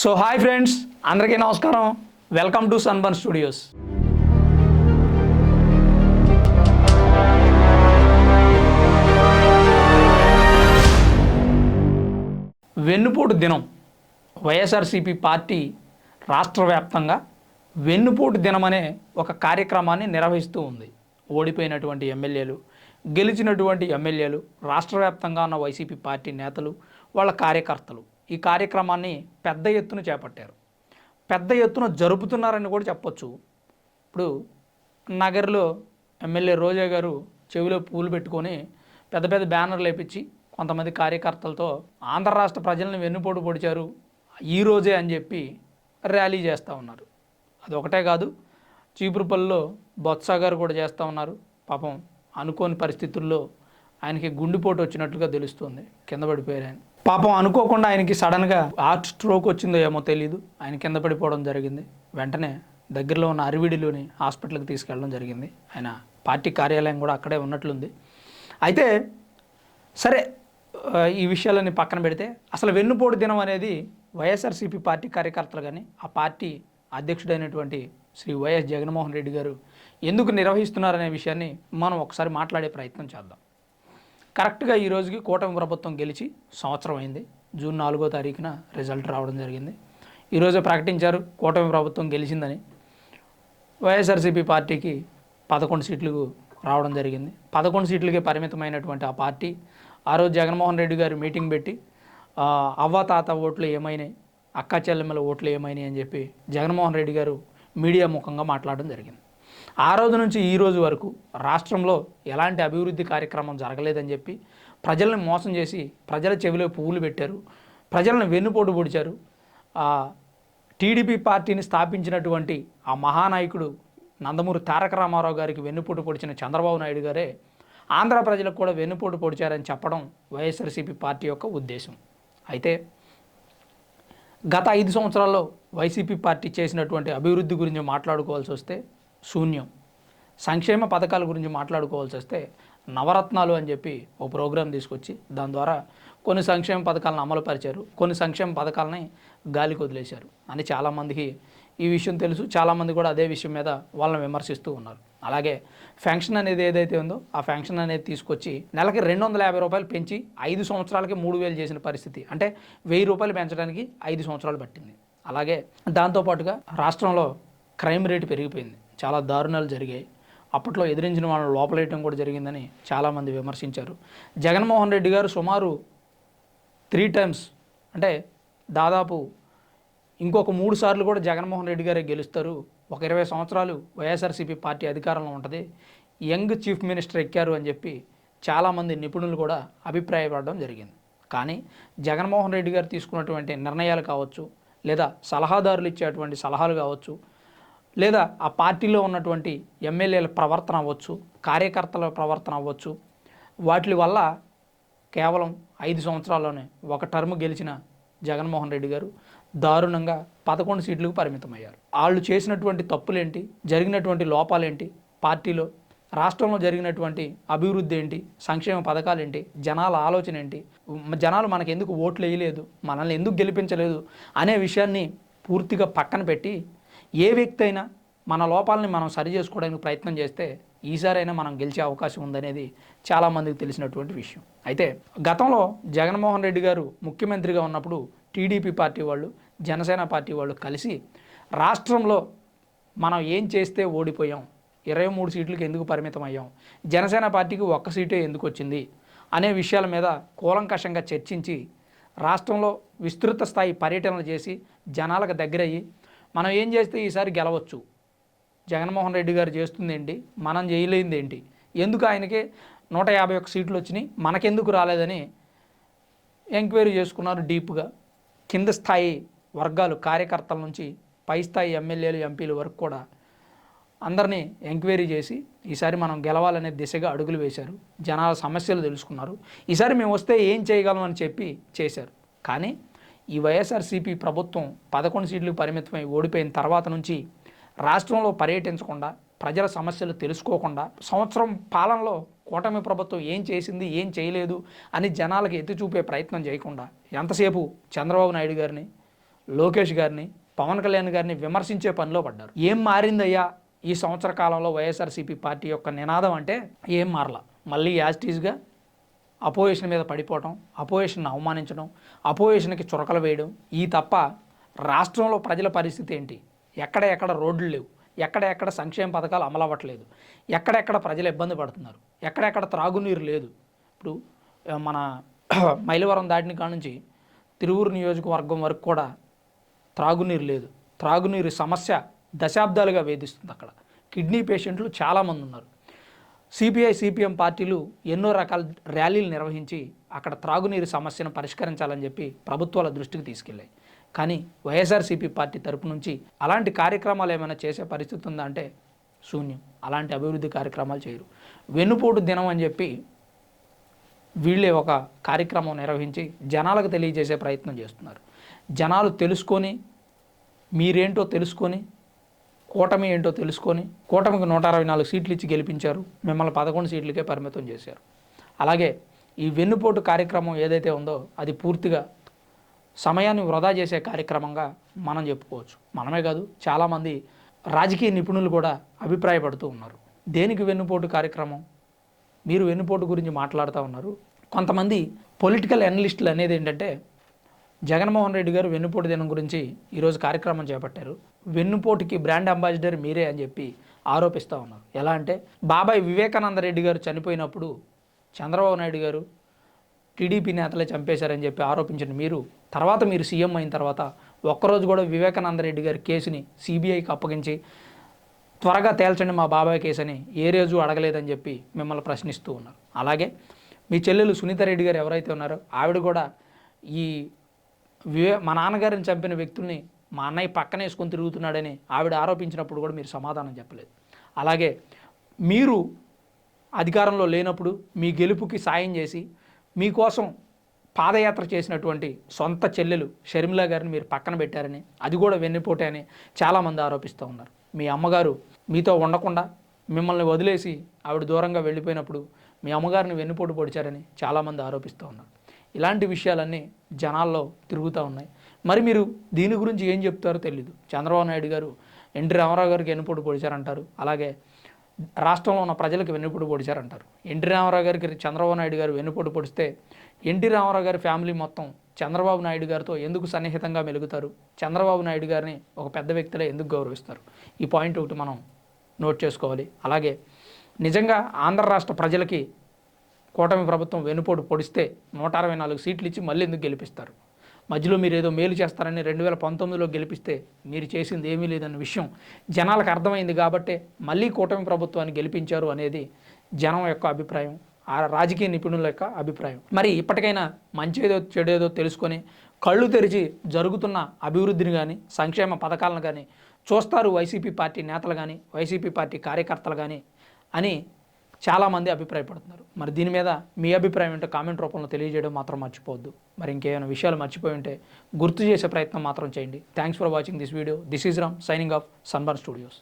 So hi friends అందరికీ నమస్కారం. Welcome to sunburn studios వెన్నుపోటు దినం. వైఎస్ఆర్సీపీ పార్టీ రాష్ట్ర వ్యాప్తంగా వెన్నుపోటు దినం అనే ఒక కార్యక్రమాన్ని నిర్వహిస్తూ ఉంది. ఓడిపోయినటువంటి ఎమ్మెల్యేలు గెలిచినటువంటి ఎమ్మెల్యేలు రాష్ట్ర వ్యాప్తంగా ఉన్న వైసీపీ పార్టీ నేతలు వాళ్ళ కార్యకర్తలు. ఈ కార్యక్రమాన్ని పెద్ద ఎత్తున చేపట్టారు. పెద్ద ఎత్తున జరుపుతున్నారని కూడా చెప్పొచ్చు. ఇప్పుడు నగర్లో ఎమ్మెల్యే రోజా గారు చెవిలో పూలు పెట్టుకొని పెద్ద పెద్ద బ్యానర్లు వేపించి కొంతమంది కార్యకర్తలతో ఆంధ్ర రాష్ట్ర ప్రజలను వెన్నుపోటు పొడిచారు. ఈ రోజే అని చెప్పి ర్యాలీ చేస్తూ ఉన్నారు. అది ఒకటే కాదు చీపురుపల్లిలో బొత్స గారు కూడా చేస్తూ ఉన్నారు. పాపం అనుకోని పరిస్థితుల్లో ఆయనకి గుండెపోటు వచ్చినట్లుగా తెలుస్తుంది. కింద పడిపోయారు ఆయన. పాపం అనుకోకుండా ఆయనకి సడన్గా హార్ట్ స్ట్రోక్ వచ్చిందో ఏమో తెలియదు ఆయన కింద పడిపోవడం జరిగింది. వెంటనే దగ్గరలో ఉన్న అరివిడిలోని హాస్పిటల్కి తీసుకెళ్ళడం జరిగింది. ఆయన పార్టీ కార్యాలయం కూడా అక్కడే ఉన్నట్లుంది. అయితే సరే ఈ విషయాలన్నీ పక్కన పెడితే అసలు వెన్నుపోటు దినం అనేది వైఎస్ఆర్సీపీ పార్టీ కార్యకర్తలు కానీ ఆ పార్టీ అధ్యక్షుడైనటువంటి శ్రీ వైఎస్ జగన్మోహన్ రెడ్డి గారు ఎందుకు నిర్వహిస్తున్నారనే విషయాన్ని మనం ఒకసారి మాట్లాడే ప్రయత్నం చేద్దాం. కరెక్ట్గా ఈ రోజుకి కూటమి ప్రభుత్వం గెలిచి సంవత్సరం అయింది. జూన్ నాలుగో తారీఖున రిజల్ట్ రావడం జరిగింది. ఈరోజే ప్రకటించారు కూటమి ప్రభుత్వం గెలిచిందని. వైఎస్ఆర్సీపీ పార్టీకి పదకొండు సీట్లు రావడం జరిగింది. పదకొండు సీట్లకే పరిమితమైనటువంటి ఆ పార్టీ ఆ రోజు జగన్మోహన్ రెడ్డి గారు మీటింగ్ పెట్టి అవ్వ తాత ఓట్లు ఏమైనాయి? అక్క చెల్లెమ్మల ఓట్లు ఏమైనాయి? అని చెప్పి జగన్మోహన్ రెడ్డి గారు మీడియా ముఖంగా మాట్లాడడం జరిగింది. ఆ రోజు నుంచి ఈ రోజు వరకు రాష్ట్రంలో ఎలాంటి అభివృద్ధి కార్యక్రమం జరగలేదని చెప్పి ప్రజలను మోసం చేసి ప్రజల చెవిలో పువ్వులు పెట్టారు. ప్రజలను వెన్నుపోటు పొడిచారు. టీడీపీ పార్టీని స్థాపించినటువంటి ఆ మహానాయకుడు నందమూరి తారక రామారావు గారికి వెన్నుపోటు పొడిచిన చంద్రబాబు నాయుడు గారే ఆంధ్ర ప్రజలకు కూడా వెన్నుపోటు పొడిచారని చెప్పడం వైఎస్ఆర్సీపీ పార్టీ యొక్క ఉద్దేశం. అయితే గత ఐదు సంవత్సరాల్లో వైసీపీ పార్టీ చేసినటువంటి అభివృద్ధి గురించి మాట్లాడుకోవాల్సి వస్తే శూన్యం. సంక్షేమ పథకాల గురించి మాట్లాడుకోవాల్సి వస్తే నవరత్నాలు అని చెప్పి ఓ ప్రోగ్రాం తీసుకొచ్చి దాని ద్వారా కొన్ని సంక్షేమ పథకాలను అమలుపరిచారు. కొన్ని సంక్షేమ పథకాలని గాలికి వదిలేశారు. అని చాలామందికి ఈ విషయం తెలుసు. చాలామంది కూడా అదే విషయం మీద వాళ్ళని విమర్శిస్తూ ఉన్నారు. అలాగే ఫ్యాంక్షన్ అనేది ఏదైతే ఉందో ఆ ఫ్యాంక్షన్ అనేది తీసుకొచ్చి నెలకి రెండు వందల యాభై రూపాయలు పెంచి ఐదు సంవత్సరాలకి మూడు వేలు చేసిన పరిస్థితి. అంటే వెయ్యి రూపాయలు పెంచడానికి ఐదు సంవత్సరాలు పట్టింది. అలాగే దాంతోపాటుగా రాష్ట్రంలో క్రైమ్ రేటు పెరిగిపోయింది. చాలా దారుణాలు జరిగాయి. అప్పట్లో ఎదిరించిన వాళ్ళని లోపలేయటం కూడా జరిగిందని చాలామంది విమర్శించారు. జగన్మోహన్ రెడ్డి గారు సుమారు త్రీ టైమ్స్ అంటే దాదాపు ఇంకొక మూడు సార్లు కూడా జగన్మోహన్ రెడ్డి గారే గెలుస్తారు. ఒక ఇరవై సంవత్సరాలు వైఎస్ఆర్సీపీ పార్టీ అధికారంలో ఉంటుంది. యంగ్ చీఫ్ మినిస్టర్ ఎక్కారు అని చెప్పి చాలామంది నిపుణులు కూడా అభిప్రాయపడడం జరిగింది. కానీ జగన్మోహన్ రెడ్డి గారు తీసుకున్నటువంటి నిర్ణయాలు కావచ్చు లేదా సలహాదారులు ఇచ్చేటువంటి సలహాలు కావచ్చు లేదా ఆ పార్టీలో ఉన్నటువంటి ఎమ్మెల్యేల ప్రవర్తన అవ్వచ్చు కార్యకర్తల ప్రవర్తన అవ్వచ్చు. వాటి వల్ల కేవలం ఐదు సంవత్సరాల్లోనే ఒక టర్మ్ గెలిచిన జగన్మోహన్ రెడ్డి గారు దారుణంగా పదకొండు సీట్లకు పరిమితమయ్యారు. వాళ్ళు చేసినటువంటి తప్పులేంటి? జరిగినటువంటి లోపాలేంటి? పార్టీలో రాష్ట్రంలో జరిగినటువంటి అభివృద్ధి ఏంటి? సంక్షేమ పథకాలు ఏంటి? జనాల ఆలోచన ఏంటి? జనాలు మనకు ఎందుకు ఓట్లు వేయలేదు? మనల్ని ఎందుకు గెలిపించలేదు? అనే విషయాన్ని పూర్తిగా పక్కన పెట్టి ఏ వ్యక్తి అయినా మన లోపాలని మనం సరి చేసుకోవడానికి ప్రయత్నం చేస్తే ఈసారైనా మనం గెలిచే అవకాశం ఉందనేది చాలామందికి తెలిసినటువంటి విషయం. అయితే గతంలో జగన్మోహన్ రెడ్డి గారు ముఖ్యమంత్రిగా ఉన్నప్పుడు టీడీపీ పార్టీ వాళ్ళు జనసేన పార్టీ వాళ్ళు కలిసి రాష్ట్రంలో మనం ఏం చేస్తే ఓడిపోయాం ఇరవై మూడు సీట్లకు ఎందుకు పరిమితం అయ్యాం జనసేన పార్టీకి ఒక్క సీటే ఎందుకు వచ్చింది అనే విషయాల మీద కూలంకషంగా చర్చించి రాష్ట్రంలో విస్తృత స్థాయి పర్యటనలు చేసి జనాలకు దగ్గరయ్యి మనం ఏం చేస్తే ఈసారి గెలవచ్చు? జగన్మోహన్ రెడ్డి గారు చేస్తుందేంటి? మనం చేయలేనిది ఏంటి ఎందుకు ఆయనకే నూట యాభై ఒక్క సీట్లు వచ్చినాయి? మనకెందుకు రాలేదని ఎంక్వైరీ చేసుకున్నారు డీప్గా. కింద స్థాయి వర్గాలు కార్యకర్తల నుంచి పై స్థాయి ఎమ్మెల్యేలు ఎంపీల వరకు కూడా అందరినీ ఎంక్వైరీ చేసి ఈసారి మనం గెలవాలనే దిశగా అడుగులు వేశారు. జనాల సమస్యలు తెలుసుకున్నారు. ఈసారి మేము వస్తే ఏం చేయగలం అని చెప్పి చేశారు. కానీ ఈ వైఎస్ఆర్సీపీ ప్రభుత్వం పదకొండు సీట్లు పరిమితమై ఓడిపోయిన తర్వాత నుంచి రాష్ట్రంలో పర్యటించకుండా ప్రజల సమస్యలు తెలుసుకోకుండా సంవత్సరం పాలనలో కూటమి ప్రభుత్వం ఏం చేసింది ఏం చేయలేదు అని జనాలకు ఎత్తి చూపే ప్రయత్నం చేయకుండా ఎంతసేపు చంద్రబాబు నాయుడు గారిని లోకేష్ గారిని పవన్ కళ్యాణ్ గారిని విమర్శించే పనిలో పడ్డారు. ఏం మారిందయ్యా ఈ సంవత్సర కాలంలో వైఎస్ఆర్సీపీ పార్టీ యొక్క నినాదం అంటే ఏం మారలా? మళ్ళీ యాజ్టీజ్గా అపోజిషన్ మీద పడిపోవటం అపోజిషన్ అవమానించడం అపోజిషన్కి చురకలు వేయడం ఈ తప్ప రాష్ట్రంలో ప్రజల పరిస్థితి ఏంటి? ఎక్కడ ఎక్కడ రోడ్లు లేవు? ఎక్కడ ఎక్కడ సంక్షేమ పథకాలు అమలు అవ్వట్లేదు ఎక్కడెక్కడ ప్రజలు ఇబ్బంది పడుతున్నారు? ఎక్కడెక్కడ త్రాగునీరు లేదు? ఇప్పుడు మన మైలవరం దాటిన కాడ నుంచి తిరువురు నియోజకవర్గం వరకు కూడా త్రాగునీరు లేదు. త్రాగునీరు సమస్య దశాబ్దాలుగా వేధిస్తుంది అక్కడ. కిడ్నీ పేషెంట్లు చాలామంది ఉన్నారు. సిపిఐ సిపిఎం పార్టీలు ఎన్నో రకాల ర్యాలీలు నిర్వహించి అక్కడ త్రాగునీరు సమస్యను పరిష్కరించాలని చెప్పి ప్రభుత్వాల దృష్టికి తీసుకెళ్ళాయి. కానీ వైఎస్ఆర్సీపీ పార్టీ తరపు నుంచి అలాంటి కార్యక్రమాలు ఏమైనా చేసే పరిస్థితి ఉందా అంటే శూన్యం. అలాంటి అభివృద్ధి కార్యక్రమాలు చేయరు. వెన్నుపోటు దినం అని చెప్పి వీళ్ళే ఒక కార్యక్రమం నిర్వహించి జనాలకు తెలియజేసే ప్రయత్నం చేస్తున్నారు. జనాలు తెలుసుకొని మీరేంటో తెలుసుకొని కూటమి ఏంటో తెలుసుకొని కూటమికి నూట అరవై నాలుగు సీట్లు ఇచ్చి గెలిపించారు. మిమ్మల్ని పదకొండు సీట్లకే పరిమితం చేశారు. అలాగే ఈ వెన్నుపోటు కార్యక్రమం ఏదైతే ఉందో అది పూర్తిగా సమయాన్ని వృధా చేసే కార్యక్రమంగా మనం చెప్పుకోవచ్చు. మనమే కాదు చాలామంది రాజకీయ నిపుణులు కూడా అభిప్రాయపడుతూ ఉన్నారు. దేనికి వెన్నుపోటు కార్యక్రమం? మీరు వెన్నుపోటు గురించి మాట్లాడుతూ ఉన్నారు. కొంతమంది పొలిటికల్ అనలిస్టులు అనేది ఏంటంటే జగన్మోహన్ రెడ్డి గారు వెన్నుపోటు దినం గురించి ఈరోజు కార్యక్రమం చేపట్టారు. వెన్నుపోటుకి బ్రాండ్ అంబాసిడర్ మీరే అని చెప్పి ఆరోపిస్తూ ఉన్నారు. ఎలా అంటే బాబాయ్ వివేకానంద రెడ్డి గారు చనిపోయినప్పుడు చంద్రబాబు నాయుడు గారు టీడీపీ నేతలే చంపేశారని చెప్పి ఆరోపించిన మీరు తర్వాత మీరు సీఎం అయిన తర్వాత ఒక్కరోజు కూడా వివేకానంద రెడ్డి గారి కేసుని సిబిఐకి అప్పగించి త్వరగా తేల్చండి మా బాబాయ్ కేసు అని ఏ రోజు అడగలేదని చెప్పి మిమ్మల్ని ప్రశ్నిస్తూ ఉన్నారు. అలాగే మీ చెల్లెలు సునీత రెడ్డి గారు ఎవరైతే ఉన్నారో ఆవిడ కూడా ఈ వివే మా నాన్నగారిని చంపిన వ్యక్తుల్ని మా అన్నయ్య పక్కన వేసుకొని తిరుగుతున్నాడని ఆవిడ ఆరోపించినప్పుడు కూడా మీరు సమాధానం చెప్పలేదు. అలాగే మీరు అధికారంలో లేనప్పుడు మీ గెలుపుకి సాయం చేసి మీకోసం పాదయాత్ర చేసినటువంటి సొంత చెల్లెలు షర్మిల గారిని మీరు పక్కన పెట్టారని అది కూడా వెన్నుపోటే అని చాలామంది ఆరోపిస్తూ ఉన్నారు. మీ అమ్మగారు మీతో ఉండకుండా మిమ్మల్ని వదిలేసి ఆవిడ దూరంగా వెళ్ళిపోయినప్పుడు మీ అమ్మగారిని వెన్నుపోటు పొడిచారని చాలామంది ఆరోపిస్తూ ఉన్నారు. ఇలాంటి విషయాలన్నీ జనాల్లో తిరుగుతూ ఉన్నాయి. మరి మీరు దీని గురించి ఏం చెప్తారో తెలియదు చంద్రబాబు నాయుడు గారు ఎన్టీ రామారావు గారికి వెన్నుపోటు పొడిచారంటారు. అలాగే రాష్ట్రంలో ఉన్న ప్రజలకు వెన్నుపోటు పొడిచారంటారు. ఎన్టీ రామారావు గారికి చంద్రబాబు నాయుడు గారు వెన్నుపోటు పొడిస్తే ఎన్టీ రామారావు గారి ఫ్యామిలీ మొత్తం చంద్రబాబు నాయుడు గారితో ఎందుకు సన్నిహితంగా మెలుగుతారు? చంద్రబాబు నాయుడు గారిని ఒక పెద్ద వ్యక్తిలో ఎందుకు గౌరవిస్తారు? ఈ పాయింట్ ఒకటి మనం నోట్ చేసుకోవాలి. అలాగే నిజంగా ఆంధ్ర రాష్ట్ర ప్రజలకి కూటమి ప్రభుత్వం వెనుపోటు పొడిస్తే నూట అరవై నాలుగు సీట్లు ఇచ్చి మళ్ళీ ఎందుకు గెలిపిస్తారు? మధ్యలో మీరు ఏదో మేలు చేస్తారని రెండు వేల పంతొమ్మిదిలో గెలిపిస్తే మీరు చేసింది ఏమీ లేదన్న విషయం జనాలకు అర్థమైంది కాబట్టే మళ్ళీ కూటమి ప్రభుత్వాన్ని గెలిపించారు అనేది జనం యొక్క అభిప్రాయం ఆ రాజకీయ నిపుణుల యొక్క అభిప్రాయం. మరి ఇప్పటికైనా మంచిదేదో చెడేదో తెలుసుకొని కళ్ళు తెరిచి జరుగుతున్న అభివృద్ధిని కానీ సంక్షేమ పథకాలను కానీ చూస్తారు వైసీపీ పార్టీ నేతలు కానీ వైసీపీ పార్టీ కార్యకర్తలు కానీ అని చాలామంది అభిప్రాయపడుతున్నారు. మరి దీని మీద మీ అభిప్రాయం ఏంటో కామెంట్ రూపంలో తెలియజేయడం మాత్రం మర్చిపోవద్దు. మరి ఇంకేమైనా విషయాలు మర్చిపోయి ఉంటే గుర్తు చేసే ప్రయత్నం మాత్రం చేయండి. Thanks for watching this video this is Ram signing off Sunburn studios